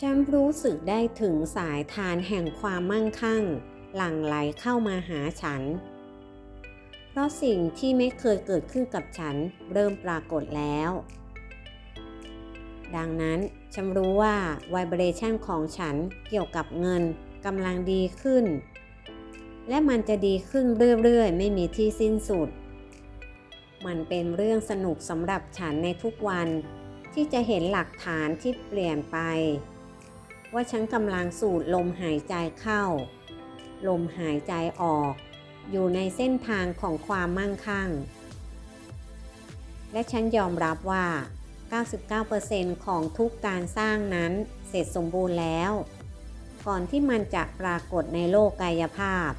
ฉันรู้สึกได้ถึงสายทานแห่งความมั่งคั่ง หลั่งไหลเข้ามาหาฉัน เพราะสิ่งที่ไม่เคยเกิดขึ้นกับฉันเริ่มปรากฏแล้ว ดังนั้นฉันรู้ว่า vibration ของฉันเกี่ยวกับเงินกำลังดีขึ้น และมันจะดีขึ้นเรื่อยๆ ไม่มีที่สิ้นสุด มันเป็นเรื่องสนุกสำหรับฉันในทุกวันที่จะเห็นหลักฐานที่เปลี่ยนไป ว่าฉันกำลังสูดลมหายใจเข้า ลมหายใจออก อยู่ในเส้นทางของความมั่งคั่ง และฉันยอมรับว่า 99%ของทุกการสร้างนั้นเสร็จสมบูรณ์แล้ว ก่อนที่มันจะปรากฏในโลกกายภาพ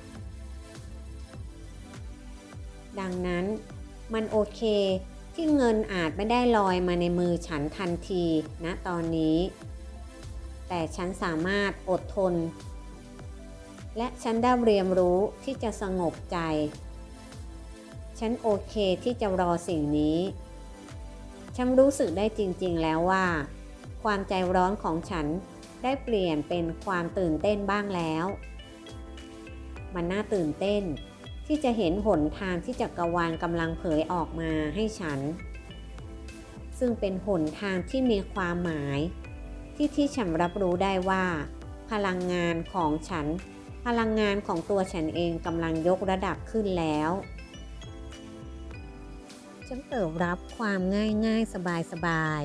ดังนั้นมันโอเคที่เงินอาจไม่ได้ลอยมาในมือฉันทันทีณนะตอนนี้ แต่ฉันสามารถอดทน และฉันได้เรียนรู้ที่จะสงบใจ ฉันโอเคที่จะรอสิ่งนี้ ฉันรู้สึกได้จริงๆแล้วว่า ความใจร้อนของฉันได้เปลี่ยนเป็นความตื่นเต้นบ้างแล้ว มันน่าตื่นเต้นที่จะเห็นหนทางที่จักรวาลกำลังเผยออกมาให้ฉัน ซึ่งเป็นหนทางที่มีความหมาย ที่ที่ฉันรับรู้ได้ว่า พลังงานของฉัน พลังงานของตัวฉันเองกำลังยกระดับขึ้นแล้ว ฉันเปิดรับความง่ายง่ายสบายสบาย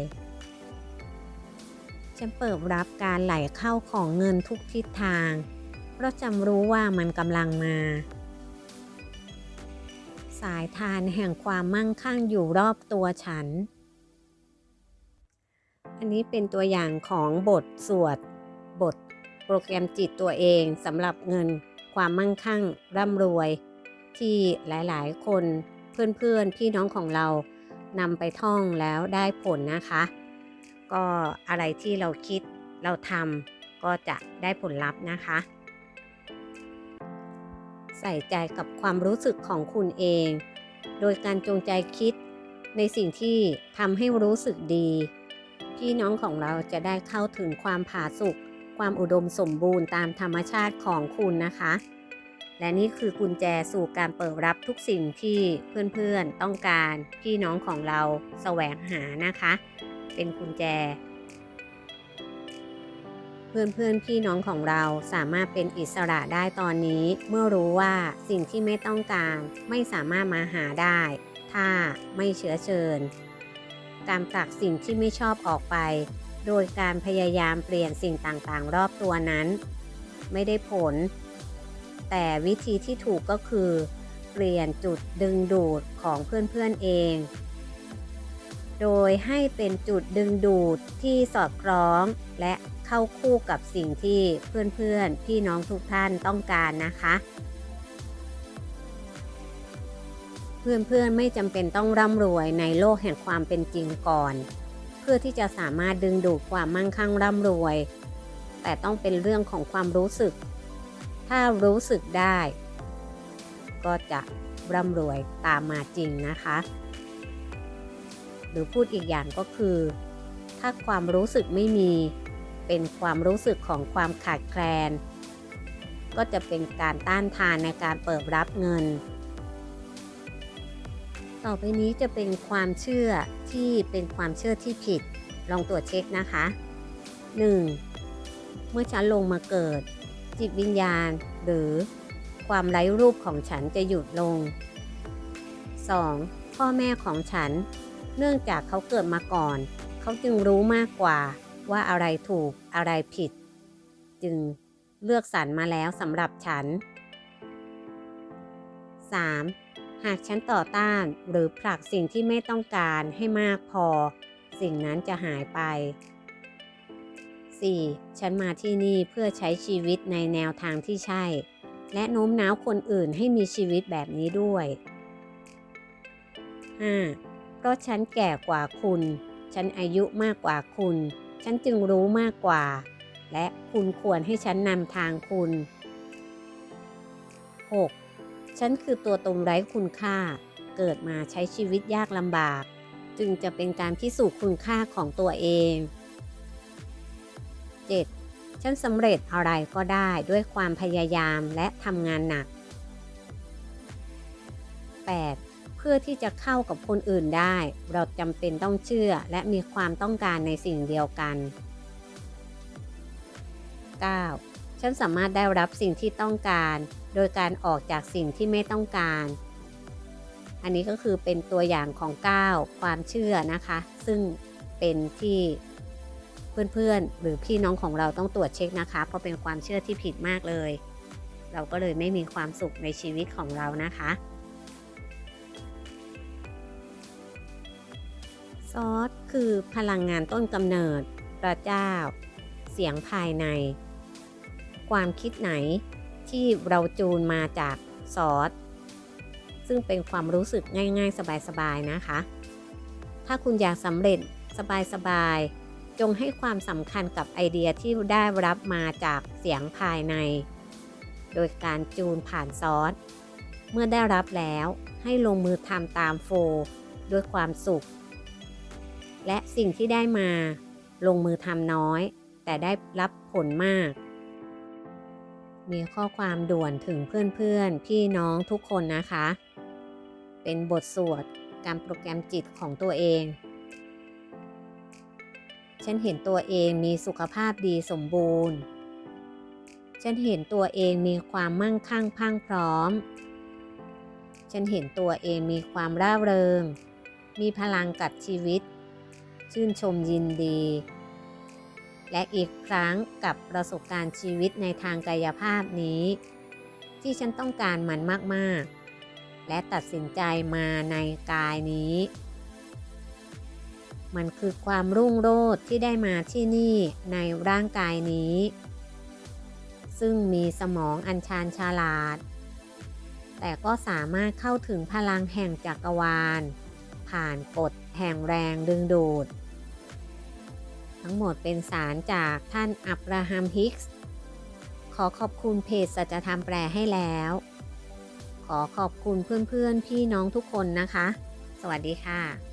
ฉันเปิดรับการไหลเข้าของเงินทุกทิศทาง เพราะจำรู้ว่ามันกำลังมา สายทานแห่งความมั่งคั่งอยู่รอบตัวฉัน อันนี้เป็นตัวอย่างของบทสวด บทโปรแกรมจิตตัวเองสำหรับเงินความมั่งคั่งร่ำรวย ที่หลายๆ คนเพื่อนๆพี่น้องของเรานำไปท่องแล้วได้ผลนะคะ ก็อะไรที่เราคิดเราทำก็จะได้ผลลัพธ์นะคะ ใส่ใจกับความรู้สึกของคุณเอง โดยการจงใจคิดในสิ่งที่ทำให้รู้สึกดี พี่น้องของเราจะได้เข้าถึงความผาสุกความอุดมสมบูรณ์ตามธรรมชาติของคุณนะคะ และนี่คือกุญแจสู่การเปิดรับทุกสิ่งที่เพื่อนๆต้องการพี่น้องของเราแสวงหานะคะ เป็นกุญแจ เพื่อนๆพี่น้องของเราสามารถเป็นอิสระได้ตอนนี้ เมื่อรู้ว่าสิ่งที่ไม่ต้องการไม่สามารถมาหาได้ ถ้าไม่เชื้อเชิญ การผลักสิ่งที่ไม่ชอบออกไป โดยการพยายามเปลี่ยนสิ่งต่างๆ รอบตัวนั้น ไม่ได้ผล แต่วิธีที่ถูกก็คือ เปลี่ยนจุดดึงดูดของเพื่อนๆเอง โดยให้เป็นจุดดึงดูดที่สอดคล้องและเข้าคู่กับสิ่งที่เพื่อนๆ พี่น้องทุกท่านต้องการนะคะ เพื่อนๆไม่จำเป็นต้องร่ำรวยในโลกแห่งความเป็นจริงก่อน เพื่อที่จะสามารถดึงดูดความมั่งคั่งร่ำรวย แต่ต้องเป็นเรื่องของความรู้สึก ถ้ารู้สึกได้ ก็จะร่ำรวยตามมาจริงนะคะ หรือพูดอีกอย่างก็คือ ถ้าความรู้สึกไม่มีเป็นความรู้สึกของความขาดแคลน ก็จะเป็นการต้านทานในการเปิดรับเงิน ต่อไปนี้จะเป็นความเชื่อที่เป็นความเชื่อที่ผิด ลองตรวจเช็คนะคะ 1. เมื่อฉันลงมาเกิด จิตวิญญาณ หรือความไร้รูปของฉันจะหยุดลง 2. พ่อแม่ของฉัน เนื่องจากเขาเกิดมาก่อน เขาจึงรู้มากกว่าว่าอะไรถูกอะไรผิด จึงเลือกสรรมาแล้วสำหรับฉัน 3. หากฉันต่อต้านหรือผลักสิ่งที่ไม่ต้องการให้มากพอ สิ่งนั้นจะหายไป 4. ฉันมาที่นี่เพื่อใช้ชีวิตในแนวทางที่ใช่ และโน้มน้าวคนอื่นให้มีชีวิตแบบนี้ด้วย 5. เพราะฉันแก่กว่าคุณ ฉันอายุมากกว่าคุณ ฉันจึงรู้มากกว่า และคุณควรให้ฉันนำทางคุณ 6. ฉันคือตัวตนไร้คุณค่า เกิดมาใช้ชีวิตยากลำบาก จึงจะเป็นการพิสูจน์คุณค่าของตัวเอง 7. ฉันสำเร็จอะไรก็ได้ด้วยความพยายามและทำงานหนัก 8. เพื่อที่จะเข้ากับคนอื่นได้ เราจำเป็นต้องเชื่อและมีความต้องการในสิ่งเดียวกัน 9. ฉันสามารถได้รับสิ่งที่ต้องการ โดยการออกจากสิ่งที่ไม่ต้องการ อันนี้ก็คือเป็นตัวอย่างของ 9 ความเชื่อนะคะ ซึ่งเป็นที่เพื่อนๆ หรือพี่น้องของเราต้องตรวจเช็คนะคะ เพราะเป็นความเชื่อที่ผิดมากเลย เราก็เลยไม่มีความสุขในชีวิตของเรานะคะ ซอสคือพลังงานต้นกำเนิดพระเจ้า เสียงภายใน ความคิดไหน ที่เราจูนมาจากซอส ซึ่งเป็นความรู้สึกง่ายๆ สบายๆ นะคะ ถ้าคุณอยากสำเร็จสบายๆ จงให้ความสำคัญกับไอเดียที่ได้รับมาจากเสียงภายใน โดยการจูนผ่านซอส เมื่อได้รับแล้วให้ลงมือทำตามโฟล์ด้วยความสุข และสิ่งที่ได้มาลงมือทำน้อย แต่ได้รับผลมาก มีข้อความด่วนถึงเพื่อนๆ พี่น้องทุกคนนะคะ เป็นบทสวดการโปรแกรมจิตของตัวเอง ฉันเห็นตัวเองมีสุขภาพดีสมบูรณ์ ฉันเห็นตัวเองมีความมั่งคั่งพังพร้อม ฉันเห็นตัวเองมีความร่าเริง มีพลังกับชีวิต ชื่นชมยินดี และอีกครั้งกับประสบการณ์ชีวิตในทางกายภาพนี้ ที่ฉันต้องการมันมากๆ และตัดสินใจมาในกายนี้ มันคือความรุ่งโรจน์ที่ได้มาที่นี่ในร่างกายนี้ ซึ่งมีสมองอัญชานฉลาด แต่ก็สามารถเข้าถึงพลังแห่งจักรวาล ผ่านกฎแห่งแรงดึงดูด ทั้งหมดเป็นสารจากท่านอับราฮัมฮิกส์ ขอขอบคุณเพจสัจธรรมแปลให้แล้ว ขอขอบคุณเพื่อนๆ พี่น้องทุกคนนะคะ สวัสดีค่ะ